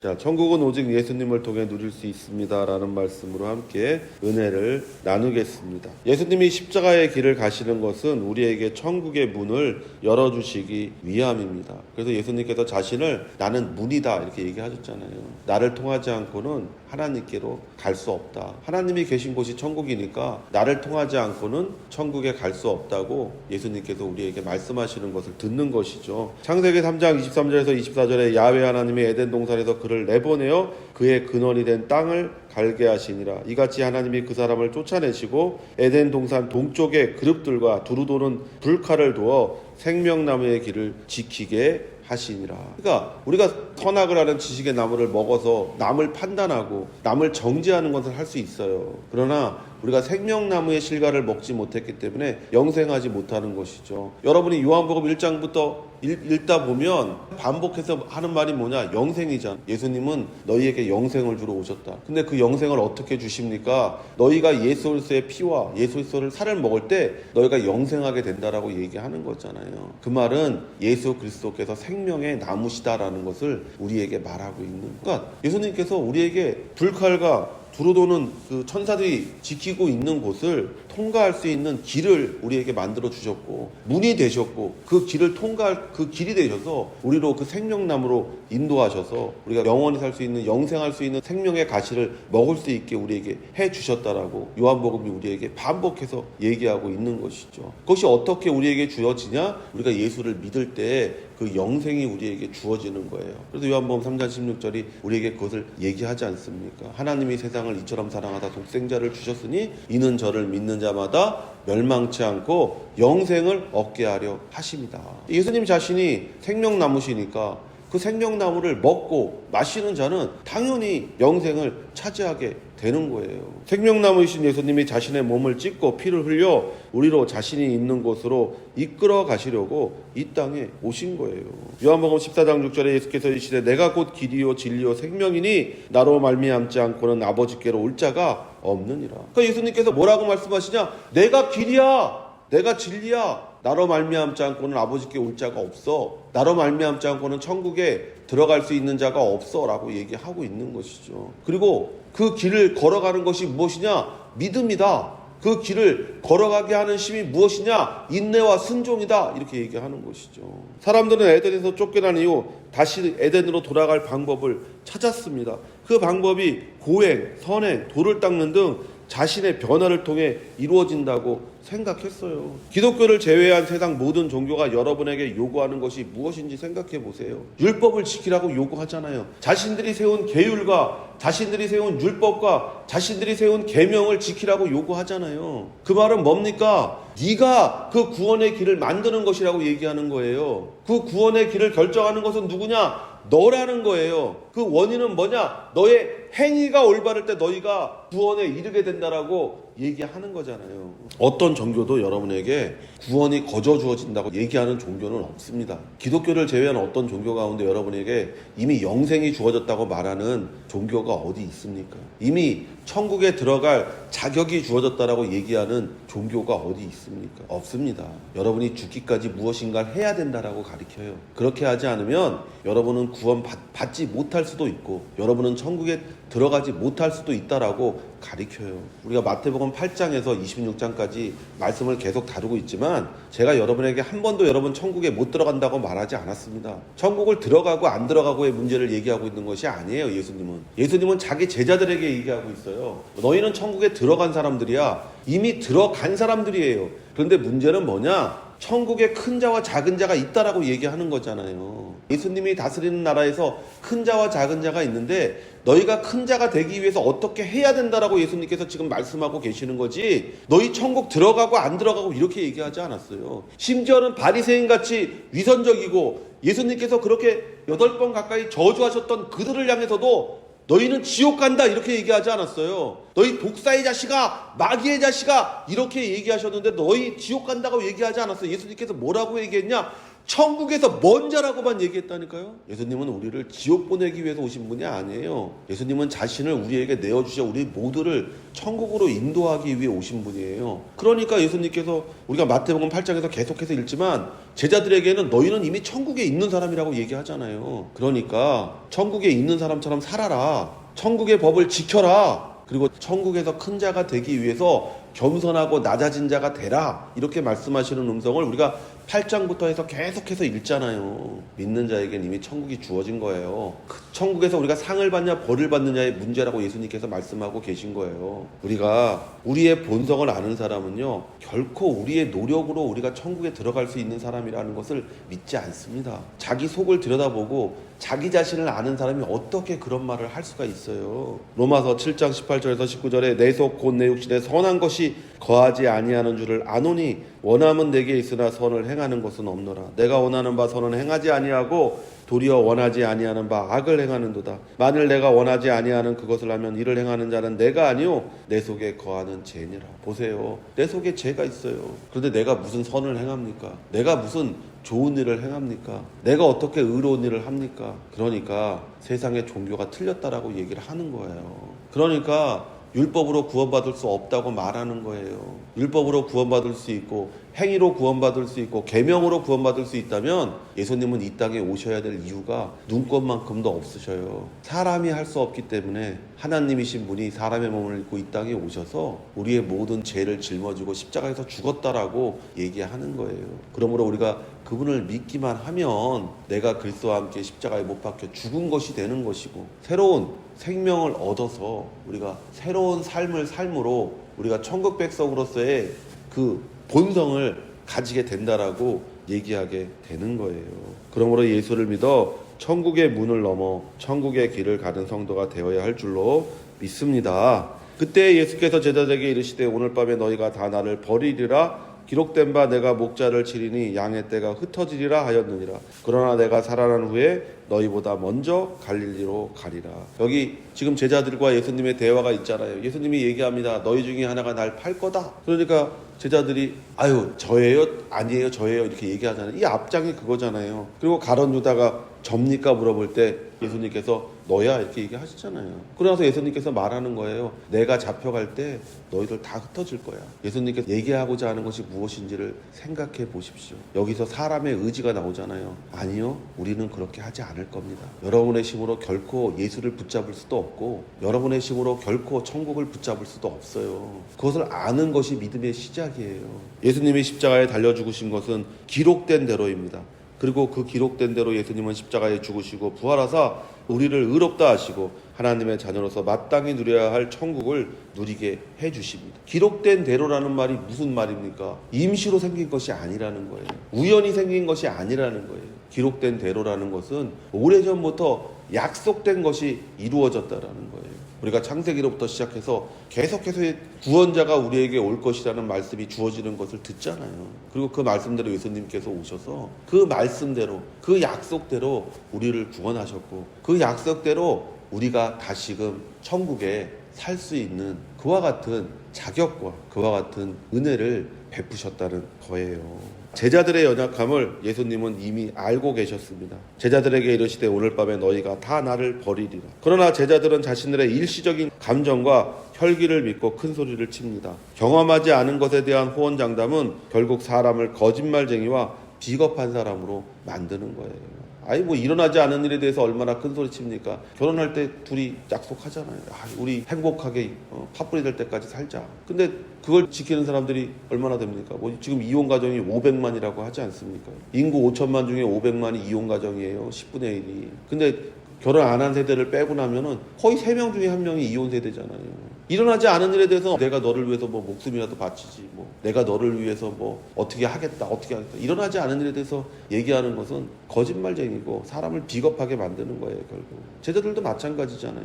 자, 천국은 오직 예수님을 통해 누릴 수 있습니다라는 말씀으로 함께 은혜를 나누겠습니다. 예수님이 십자가의 길을 가시는 것은 우리에게 천국의 문을 열어주시기 위함입니다. 그래서 예수님께서 자신을 나는 문이다 이렇게 얘기하셨잖아요. 나를 통하지 않고는 하나님께로 갈 수 없다. 하나님이 계신 곳이 천국이니까 나를 통하지 않고는 천국에 갈 수 없다고 예수님께서 우리에게 말씀하시는 것을 듣는 것이죠. 창세기 3장 23절에서 24절에 야외 하나님의 에덴 동산에서 그를 내보내어 그의 근원이 된 땅을 갈게 하시니라. 이같이 하나님이 그 사람을 쫓아내시고 에덴 동산 동쪽에 그룹들과 두루 도는 불칼을 두어 생명나무의 길을 지키게 하시니라. 그러니까 우리가 선악을 하는 지식의 나무를 먹어서 남을 판단하고 남을 정죄하는 것을 할 수 있어요. 그러나 우리가 생명나무의 실과를 먹지 못했기 때문에 영생하지 못하는 것이죠. 여러분이 요한복음 1장부터 읽, 다 보면 반복해서 하는 말이 뭐냐? 영생이잖아. 예수님은 너희에게 영생을 주러 오셨다. 근데 그 영생을 어떻게 주십니까? 너희가 예수 그리스도의 피와 예수 그리스도를 살을 먹을 때 너희가 영생하게 된다라고 얘기하는 거잖아요. 그 말은 예수 그리스도께서 생명의 나무시다라는 것을 우리에게 말하고 있는. 그러니까 예수님께서 우리에게 불칼과 두루도는 그 천사들이 지키고 있는 곳을 통과할 수 있는 길을 우리에게 만들어 주셨고 문이 되셨고 그 길을 통과할 그 길이 되셔서 우리로 그 생명나무로 인도하셔서 우리가 영원히 살 수 있는 영생할 수 있는 생명의 가시를 먹을 수 있게 우리에게 해 주셨다라고 요한복음이 우리에게 반복해서 얘기하고 있는 것이죠. 그것이 어떻게 우리에게 주어지냐? 우리가 예수를 믿을 때그 영생이 우리에게 주어지는 거예요. 그래서 요한복음 3장 16절이 우리에게 그것을 얘기하지 않습니까? 하나님이 세상을 이처럼 사랑하다 독생자를 주셨으니 이는 저를 믿는 자 마다 멸망치 않고 영생을 얻게 하려 하십니다. 예수님 자신이 생명나무시니까 그 생명나무를 먹고 마시는 자는 당연히 영생을 차지하게 되는 거예요. 생명나무이신 예수님이 자신의 몸을 찢고 피를 흘려 우리로 자신이 있는 곳으로 이끌어 가시려고 이 땅에 오신 거예요. 요한복음 14장 6절에 예수께서 이시되 내가 곧 길이요 진리요 생명이니 나로 말미암지 않고는 아버지께로 올 자가 없느니라. 그러니까 예수님께서 뭐라고 말씀하시냐? 내가 길이야. 내가 진리야. 나로 말미암지 않고는 아버지께 올 자가 없어. 나로 말미암지 않고는 천국에 들어갈 수 있는 자가 없어라고 얘기하고 있는 것이죠. 그리고 그 길을 걸어가는 것이 무엇이냐? 믿음이다. 그 길을 걸어가게 하는 힘이 무엇이냐? 인내와 순종이다. 이렇게 얘기하는 것이죠. 사람들은 에덴에서 쫓겨난 이후 다시 에덴으로 돌아갈 방법을 찾았습니다. 그 방법이 고행, 선행, 돌을 닦는 등 자신의 변화를 통해 이루어진다고 생각했어요. 기독교를 제외한 세상 모든 종교가 여러분에게 요구하는 것이 무엇인지 생각해 보세요. 율법을 지키라고 요구하잖아요. 자신들이 세운 계율과 자신들이 세운 율법과 자신들이 세운 계명을 지키라고 요구하잖아요. 그 말은 뭡니까? 네가 그 구원의 길을 만드는 것이라고 얘기하는 거예요. 그 구원의 길을 결정하는 것은 누구냐? 너라는 거예요. 그 원인은 뭐냐? 너의 행위가 올바를 때 너희가 구원에 이르게 된다라고 얘기하는 거잖아요. 어떤 종교도 여러분에게 구원이 거저 주어진다고 얘기하는 종교는 없습니다. 기독교를 제외한 어떤 종교 가운데 여러분에게 이미 영생이 주어졌다고 말하는 종교가 어디 있습니까? 이미 천국에 들어갈 자격이 주어졌다라고 얘기하는 종교가 어디 있습니까? 없습니다. 여러분이 죽기까지 무엇인가를 해야 된다라고 가리켜요. 그렇게 하지 않으면 여러분은 구원 받, 받지 못할 수도 있고 여러분은 천국에 들어가지 못할 수도 있다라고 가리켜요. 우리가 마태복음 8장에서 26장까지 말씀을 계속 다루고 있지만 제가 여러분에게 한 번도 여러분 천국에 못 들어간다고 말하지 않았습니다. 천국을 들어가고 안 들어가고의 문제를 얘기하고 있는 것이 아니에요. 예수님은. 예수님은 자기 제자들에게 얘기하고 있어요. 너희는 천국에 들어간 사람들이야. 이미 들어간 사람들이에요. 그런데 문제는 뭐냐? 천국에 큰 자와 작은 자가 있다라고 얘기하는 거잖아요. 예수님이 다스리는 나라에서 큰 자와 작은 자가 있는데 너희가 큰 자가 되기 위해서 어떻게 해야 된다라고 예수님께서 지금 말씀하고 계시는 거지. 너희 천국 들어가고 안 들어가고 이렇게 얘기하지 않았어요. 심지어는 바리새인 같이 위선적이고 예수님께서 그렇게 여덟 번 가까이 저주하셨던 그들을 향해서도 너희는 지옥 간다 이렇게 얘기하지 않았어요. 너희 독사의 자식아, 마귀의 자식아 이렇게 얘기하셨는데 너희 지옥 간다고 얘기하지 않았어요. 예수님께서 뭐라고 얘기했냐? 천국에서 먼 자라고만 얘기했다니까요. 예수님은 우리를 지옥 보내기 위해서 오신 분이 아니에요. 예수님은 자신을 우리에게 내어주셔 우리 모두를 천국으로 인도하기 위해 오신 분이에요. 그러니까 예수님께서 우리가 마태복음 8장에서 계속해서 읽지만 제자들에게는 너희는 이미 천국에 있는 사람이라고 얘기하잖아요. 그러니까 천국에 있는 사람처럼 살아라. 천국의 법을 지켜라. 그리고 천국에서 큰 자가 되기 위해서 겸손하고 낮아진 자가 되라. 이렇게 말씀하시는 음성을 우리가 8장부터 해서 계속해서 읽잖아요. 믿는 자에겐 이미 천국이 주어진 거예요. 그 천국에서 우리가 상을 받냐 벌을 받느냐의 문제라고 예수님께서 말씀하고 계신 거예요. 우리가 우리의 본성을 아는 사람은요. 결코 우리의 노력으로 우리가 천국에 들어갈 수 있는 사람이라는 것을 믿지 않습니다. 자기 속을 들여다보고 자기 자신을 아는 사람이 어떻게 그런 말을 할 수가 있어요. 로마서 7장 18절에서 19절에 내 속 곧 내 육신에 선한 것이 거하지 아니하는 줄을 아노니 원함은 내게 있으나 선을 행하는 것은 없노라. 내가 원하는 바 선은 행하지 아니하고 도리어 원하지 아니하는 바 악을 행하는도다. 만일 내가 원하지 아니하는 그것을 하면 이를 행하는 자는 내가 아니요 내 속에 거하는 죄니라. 보세요. 내 속에 죄가 있어요. 그런데 내가 무슨 선을 행합니까? 내가 무슨 좋은 일을 행합니까? 내가 어떻게 의로운 일을 합니까? 그러니까 세상의 종교가 틀렸다라고 얘기를 하는 거예요. 그러니까 율법으로 구원받을 수 없다고 말하는 거예요. 율법으로 구원받을 수 있고 행위로 구원받을 수 있고 계명으로 구원받을 수 있다면 예수님은 이 땅에 오셔야 될 이유가 눈꽃만큼도 없으셔요. 사람이 할 수 없기 때문에 하나님이신 분이 사람의 몸을 입고 이 땅에 오셔서 우리의 모든 죄를 짊어지고 십자가에서 죽었다라고 얘기하는 거예요. 그러므로 우리가 그분을 믿기만 하면 내가 그리스도와 함께 십자가에 못 박혀 죽은 것이 되는 것이고 새로운 생명을 얻어서 우리가 새로운 삶을 삶으로 우리가 천국 백성으로서의 그 본성을 가지게 된다라고 얘기하게 되는 거예요. 그러므로 예수를 믿어 천국의 문을 넘어 천국의 길을 가는 성도가 되어야 할 줄로 믿습니다. 그때 예수께서 제자들에게 이르시되 오늘 밤에 너희가 다 나를 버리리라 기록된 바 내가 목자를 치리니 양의 떼가 흩어지리라 하였느니라. 그러나 내가 살아난 후에 너희보다 먼저 갈릴리로 가리라. 여기 지금 제자들과 예수님의 대화가 있잖아요. 예수님이 얘기합니다. 너희 중에 하나가 날 팔 거다. 그러니까 제자들이 아유 저예요 아니에요 저예요 이렇게 얘기하잖아요. 이 앞장이 그거잖아요. 그리고 가론 유다가 접니까 물어볼 때 예수님께서 너야 이렇게 얘기하시잖아요. 그러나서 예수님께서 말하는 거예요. 내가 잡혀갈 때 너희들 다 흩어질 거야. 예수님께서 얘기하고자 하는 것이 무엇인지를 생각해 보십시오. 여기서 사람의 의지가 나오잖아요. 아니요, 우리는 그렇게 하지 않을 겁니다. 여러분의 힘으로 결코 예수를 붙잡을 수도 없고, 여러분의 힘으로 결코 천국을 붙잡을 수도 없어요. 그것을 아는 것이 믿음의 시작이에요. 예수님이 십자가에 달려 죽으신 것은 기록된 대로입니다. 그리고 그 기록된 대로 예수님은 십자가에 죽으시고 부활하사 우리를 의롭다 하시고 하나님의 자녀로서 마땅히 누려야 할 천국을 누리게 해 주십니다. 기록된 대로라는 말이 무슨 말입니까? 임시로 생긴 것이 아니라는 거예요. 우연히 생긴 것이 아니라는 거예요. 기록된 대로라는 것은 오래전부터 약속된 것이 이루어졌다라는 거예요. 우리가 창세기로부터 시작해서 계속해서 구원자가 우리에게 올 것이라는 말씀이 주어지는 것을 듣잖아요. 그리고 그 말씀대로 예수님께서 오셔서 그 말씀대로 그 약속대로 우리를 구원하셨고 그 약속대로 우리가 다시금 천국에 살 수 있는 그와 같은 자격과 그와 같은 은혜를 베푸셨다는 거예요. 제자들의 연약함을 예수님은 이미 알고 계셨습니다. 제자들에게 이르시되 오늘 밤에 너희가 다 나를 버리리라. 그러나 제자들은 자신들의 일시적인 감정과 혈기를 믿고 큰 소리를 칩니다. 경험하지 않은 것에 대한 호언장담은 결국 사람을 거짓말쟁이와 비겁한 사람으로 만드는 거예요. 아니 뭐 일어나지 않은 일에 대해서 얼마나 큰 소리 칩니까? 결혼할 때 둘이 약속하잖아요. 아, 우리 행복하게 어, 파뿌리 될 때까지 살자. 근데 그걸 지키는 사람들이 얼마나 됩니까? 뭐 지금 이혼 가정이 500만이라고 하지 않습니까? 인구 5천만 중에 500만이 이혼 가정이에요. 10분의 1이. 근데 결혼 안 한 세대를 빼고 나면은 거의 3명 중에 한 명이 이혼 세대잖아요. 일어나지 않은 일에 대해서 내가 너를 위해서 뭐 목숨이라도 바치지 뭐 내가 너를 위해서 뭐 어떻게 하겠다 어떻게 하겠다 일어나지 않은 일에 대해서 얘기하는 것은 거짓말쟁이고 사람을 비겁하게 만드는 거예요 결국. 제자들도 마찬가지잖아요.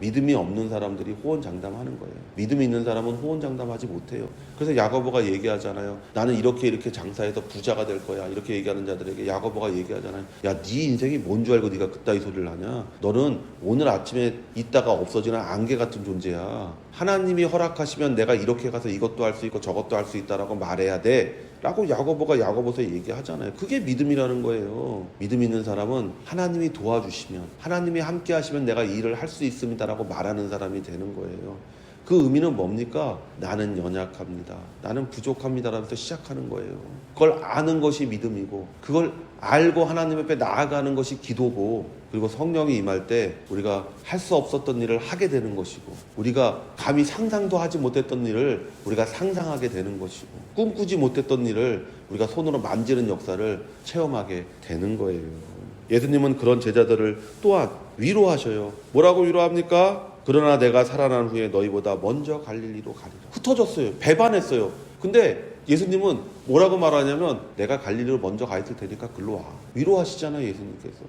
믿음이 없는 사람들이 호언장담하는 거예요. 믿음이 있는 사람은 호언장담하지 못해요. 그래서 야고보가 얘기하잖아요. 나는 이렇게 이렇게 장사해서 부자가 될 거야. 이렇게 얘기하는 자들에게 야고보가 얘기하잖아요. 야 네 인생이 뭔 줄 알고 네가 그따위 소리를 하냐? 너는 오늘 아침에 있다가 없어지는 안개 같은 존재야. 하나님이 허락하시면 내가 이렇게 가서 이것도 할 수 있고 저것도 할 수 있다라고 말해야 돼. 라고 야고보가 야고보서 얘기하잖아요. 그게 믿음이라는 거예요. 믿음 있는 사람은 하나님이 도와주시면 하나님이 함께 하시면 내가 이 일을 할 수 있습니다라고 말하는 사람이 되는 거예요. 그 의미는 뭡니까? 나는 연약합니다. 나는 부족합니다라면서 시작하는 거예요. 그걸 아는 것이 믿음이고 그걸 알고 하나님 앞에 나아가는 것이 기도고 그리고 성령이 임할 때 우리가 할 수 없었던 일을 하게 되는 것이고 우리가 감히 상상도 하지 못했던 일을 우리가 상상하게 되는 것이고 꿈꾸지 못했던 일을 우리가 손으로 만지는 역사를 체험하게 되는 거예요. 예수님은 그런 제자들을 또한 위로하셔요. 뭐라고 위로합니까? 그러나 내가 살아난 후에 너희보다 먼저 갈릴리로 가리라. 흩어졌어요. 배반했어요. 근데 예수님은 뭐라고 말하냐면 내가 갈릴리로 먼저 가 있을 테니까 글로 와. 위로하시잖아요, 예수님께서.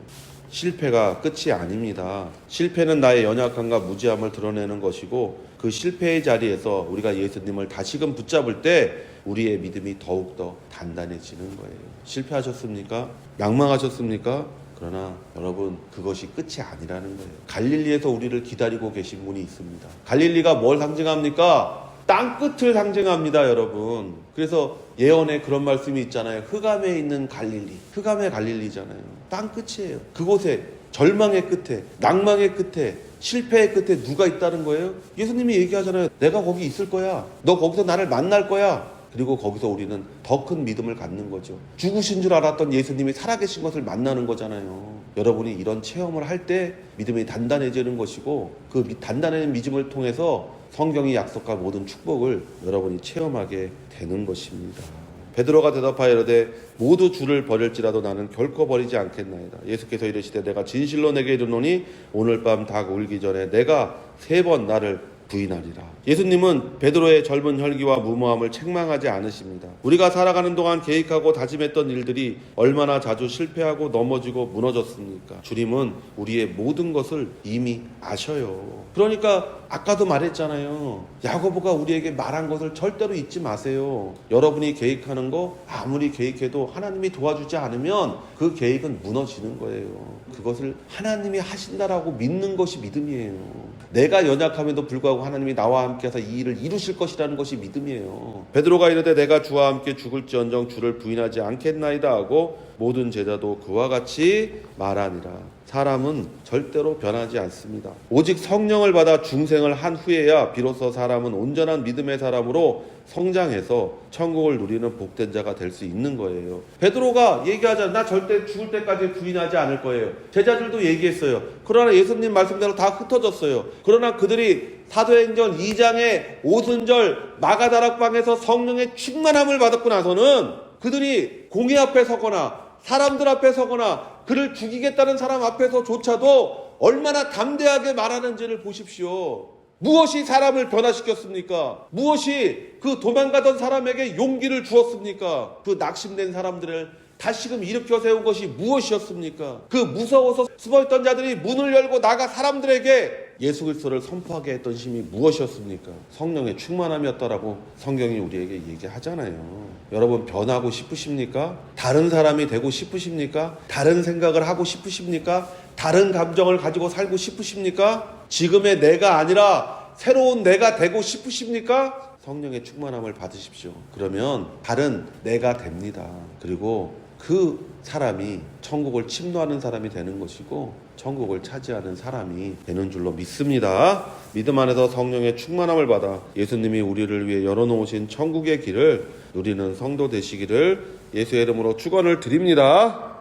실패가 끝이 아닙니다. 실패는 나의 연약함과 무지함을 드러내는 것이고 그 실패의 자리에서 우리가 예수님을 다시금 붙잡을 때 우리의 믿음이 더욱더 단단해지는 거예요. 실패하셨습니까? 낭망하셨습니까? 그러나 여러분 그것이 끝이 아니라는 거예요. 갈릴리에서 우리를 기다리고 계신 분이 있습니다. 갈릴리가 뭘 상징합니까? 땅 끝을 상징합니다, 여러분. 그래서 예언에 그런 말씀이 있잖아요. 흑암에 있는 갈릴리. 흑암의 갈릴리잖아요. 땅 끝이에요. 그곳에 절망의 끝에, 낭망의 끝에, 실패의 끝에 누가 있다는 거예요? 예수님이 얘기하잖아요. 내가 거기 있을 거야. 너 거기서 나를 만날 거야. 그리고 거기서 우리는 더 큰 믿음을 갖는 거죠. 죽으신 줄 알았던 예수님이 살아계신 것을 만나는 거잖아요. 여러분이 이런 체험을 할 때 믿음이 단단해지는 것이고 그 미- 단단한 믿음을 통해서 성경이 약속한 모든 축복을 여러분이 체험하게 되는 것입니다. 베드로가 대답하여 이르되 모두 주를 버릴지라도 나는 결코 버리지 않겠나이다. 예수께서 이르시되 내가 진실로 내게 이르노니 오늘 밤 닭 울기 전에 내가 세 번 나를 부인하리라. 예수님은 베드로의 젊은 혈기와 무모함을 책망하지 않으십니다. 우리가 살아가는 동안 계획하고 다짐했던 일들이 얼마나 자주 실패하고 넘어지고 무너졌습니까? 주님은 우리의 모든 것을 이미 아셔요. 그러니까 아까도 말했잖아요. 야고보가 우리에게 말한 것을 절대로 잊지 마세요. 여러분이 계획하는 거 아무리 계획해도 하나님이 도와주지 않으면 그 계획은 무너지는 거예요. 그것을 하나님이 하신다라고 믿는 것이 믿음이에요. 내가 연약함에도 불구하고 하나님이 나와 함께해서 이 일을 이루실 것이라는 것이 믿음이에요. 베드로가 이르되 내가 주와 함께 죽을지언정 주를 부인하지 않겠나이다 하고 모든 제자도 그와 같이 말하니라. 사람은 절대로 변하지 않습니다. 오직 성령을 받아 중생을 한 후에야 비로소 사람은 온전한 믿음의 사람으로 성장해서 천국을 누리는 복된 자가 될 수 있는 거예요. 베드로가 얘기하자 나 절대 죽을 때까지 부인하지 않을 거예요. 제자들도 얘기했어요. 그러나 예수님 말씀대로 다 흩어졌어요. 그러나 그들이 사도행전 2장의 오순절 마가다락방에서 성령의 충만함을 받았고 나서는 그들이 공의 앞에 서거나 사람들 앞에 서거나 그를 죽이겠다는 사람 앞에서조차도 얼마나 담대하게 말하는지를 보십시오. 무엇이 사람을 변화시켰습니까? 무엇이 그 도망가던 사람에게 용기를 주었습니까? 그 낙심된 사람들을 다시금 일으켜 세운 것이 무엇이었습니까? 그 무서워서 숨어있던 자들이 문을 열고 나가 사람들에게 예수 그리스도를 선포하게 했던 힘이 무엇이었습니까? 성령의 충만함이었다라고 성경이 우리에게 얘기하잖아요. 여러분 변하고 싶으십니까? 다른 사람이 되고 싶으십니까? 다른 생각을 하고 싶으십니까? 다른 감정을 가지고 살고 싶으십니까? 지금의 내가 아니라 새로운 내가 되고 싶으십니까? 성령의 충만함을 받으십시오. 그러면 다른 내가 됩니다. 그리고 그 사람이 천국을 침노하는 사람이 되는 것이고 천국을 차지하는 사람이 되는 줄로 믿습니다. 믿음 안에서 성령의 충만함을 받아 예수님이 우리를 위해 열어놓으신 천국의 길을 누리는 성도 되시기를 예수의 이름으로 축원을 드립니다.